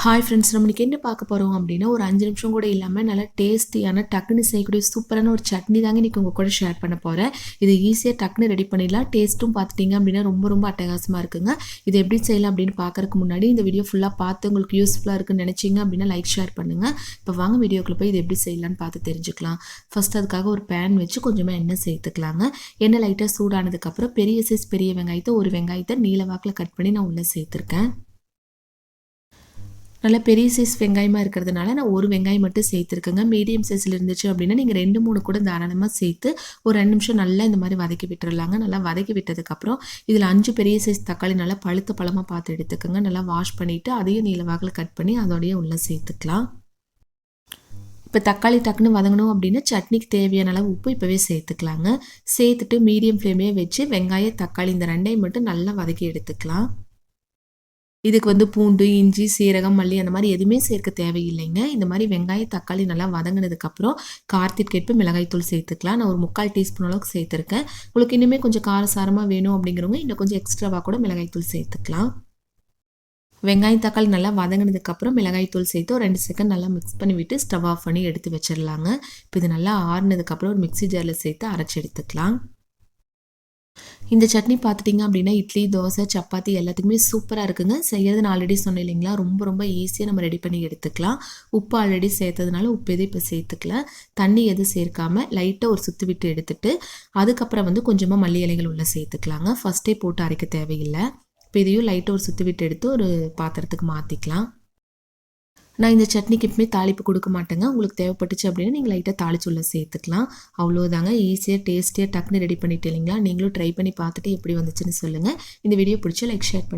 Hi friends நம்ம என்ன பார்க்க போகிறோம் அப்படின்னா ஒரு அஞ்சு நிமிஷம் கூட இல்லாமல் நல்லா டேஸ்டியான டக்குன்னு செய்யக்கூடிய சூப்பரான ஒரு சட்னி தாங்க இன்றைக்கி உங்கள் கூட ஷேர் பண்ண போகிறேன் இது ஈஸியாக டக்குன்னு ரெடி பண்ணிடலாம். டேஸ்ட்டும் பார்த்துட்டிங்க அப்படின்னா ரொம்ப ரொம்ப அட்டகாசமாக இருக்குங்க. இது எப்படி செய்யலாம் அப்படின்னு பார்க்கறதுக்கு முன்னாடி இந்த வீடியோ ஃபுல்லாக பார்த்து உங்களுக்கு யூஸ்ஃபுல்லாக இருக்குன்னு நினச்சிங்க அப்படின்னா லைக் ஷேர் பண்ணுங்கள் இப்போ வாங்க வீடியோக்குள்ளே போய் இது எப்படி செய்யலாம்னு பார்த்து தெரிஞ்சுக்கலாம். ஃபர்ஸ்ட் அதுக்காக ஒரு பேன் வச்சு கொஞ்சமாக எண்ணெய் சேர்த்துக்கலாங்க. எண்ணெய் லைட்டாக சூடானதுக்கப்புறம் பெரிய சைஸ் பெரிய வெங்காயத்தை ஒரு வெங்காயத்தை நீல வாக்கில் கட் பண்ணி நான் உள்ளே சேர்த்துருக்கேன். நல்லா பெரிய சைஸ் வெங்காயமாக இருக்கிறதுனால நான் ஒரு வெங்காயம் மட்டும் சேர்த்துருக்கேங்க. மீடியம் சைஸில் இருந்துச்சு அப்படின்னா நீங்கள் ரெண்டு மூணு கூட தாராளமாக சேர்த்து ஒரு ரெண்டு நிமிஷம் நல்லா இந்த மாதிரி வதக்கி விட்டுறலாங்க. நல்லா வதக்கி விட்டதுக்கப்புறம் இதில் அஞ்சு பெரிய சைஸ் தக்காளி நல்லா பழுத்த பழமாக பார்த்து எடுத்துக்கோங்க. நல்லா வாஷ் பண்ணிவிட்டு அதையும் நீளவாக்கில் கட் பண்ணி அதோடைய உள்ளே சேர்த்துக்கலாம். இப்போ தக்காளி டக்குன்னு வதங்கணும் அப்படின்னா சட்னிக்கு தேவையான அளவு உப்பு இப்போவே சேர்த்துக்கலாங்க. சேர்த்துட்டு மீடியம் ஃப்ளேமே வச்சு வெங்காயம் தக்காளி இந்த ரெண்டையும் மட்டும் நல்லா வதக்கி எடுத்துக்கலாம். இதுக்கு வந்து பூண்டு இஞ்சி சீரகம் மல்லி அந்த மாதிரி எதுவுமே சேர்க்க தேவையில்லைங்க. இந்த மாதிரி வெங்காயம் தக்காளி நல்லா வதங்கினதுக்கப்புறம் கார்த்திகேற்பு மிளகாய்த்தூள் சேர்த்துக்கலாம். நான் ஒரு முக்கால் டீஸ்பூன் அளவுக்கு சேர்த்துருக்கேன். உங்களுக்கு இன்னுமே கொஞ்சம் காரசாரமாக வேணும் அப்படிங்கிறவங்க இன்னும் கொஞ்சம் எக்ஸ்ட்ராவாக கூட மிளகாய்த்தூள் சேர்த்துக்கலாம். வெங்காயம் தக்காளி நல்லா வதங்கினதுக்கப்புறம் மிளகாய்த்தூள் சேர்த்து ஒரு ரெண்டு செகண்ட் நல்லா மிக்ஸ் பண்ணி விட்டு ஸ்டவ் ஆஃப் பண்ணி எடுத்து வச்சிடலாங்க இப்போ இது நல்லா ஆறுனதுக்கப்புறம் ஒரு மிக்சி ஜாரில் சேர்த்து அரைச்சி எடுத்துக்கலாம். இந்த சட்னி பார்த்துட்டிங்க அப்படின்னா இட்லி தோசை சப்பாத்தி எல்லாத்துக்குமே சூப்பராக இருக்குங்க. செய்கிறது நான் ஆல்ரெடி சொன்னேன் இல்லைங்களா? ரொம்ப ரொம்ப ஈஸியாக நம்ம ரெடி பண்ணி எடுத்துக்கலாம். உப்பு ஆல்ரெடி சேர்த்ததுனால உப்பு எதுவும் இப்போ சேர்த்துக்கல. தண்ணி எதுவும் சேர்க்காம லைட்டாக ஒரு சுற்றி விட்டு எடுத்துட்டு அதுக்கப்புறம் வந்து கொஞ்சமாக மல்லி இலைகள் உள்ளே சேர்த்துக்கலாங்க. ஃபஸ்ட்டே போட்டு அரைக்க தேவையில்லை. இப்போ இதையும் லைட்டாக ஒரு சுற்றி விட்டு எடுத்து ஒரு பாத்திரத்துக்கு மாற்றிக்கலாம் நான் இந்த சட்னிக்கு எப்பவுமே தாளிப்பு கொடுக்க மாட்டேங்க. உங்களுக்கு தேவைப்பட்டுச்சு அப்படின்னா நீங்கள் லைட்டாக தாளிச்சு உள்ள சேர்த்துக்கலாம். அவ்வளோதாங்க ஈஸியாக டேஸ்டியாக டக்குன்னு ரெடி பண்ணிட்டு இல்லைங்களா நீங்களும் ட்ரை பண்ணி பார்த்துட்டு எப்படி வந்துச்சுன்னு சொல்லுங்கள் இந்த வீடியோ பிடிச்சா லைக் ஷேர் பண்ணி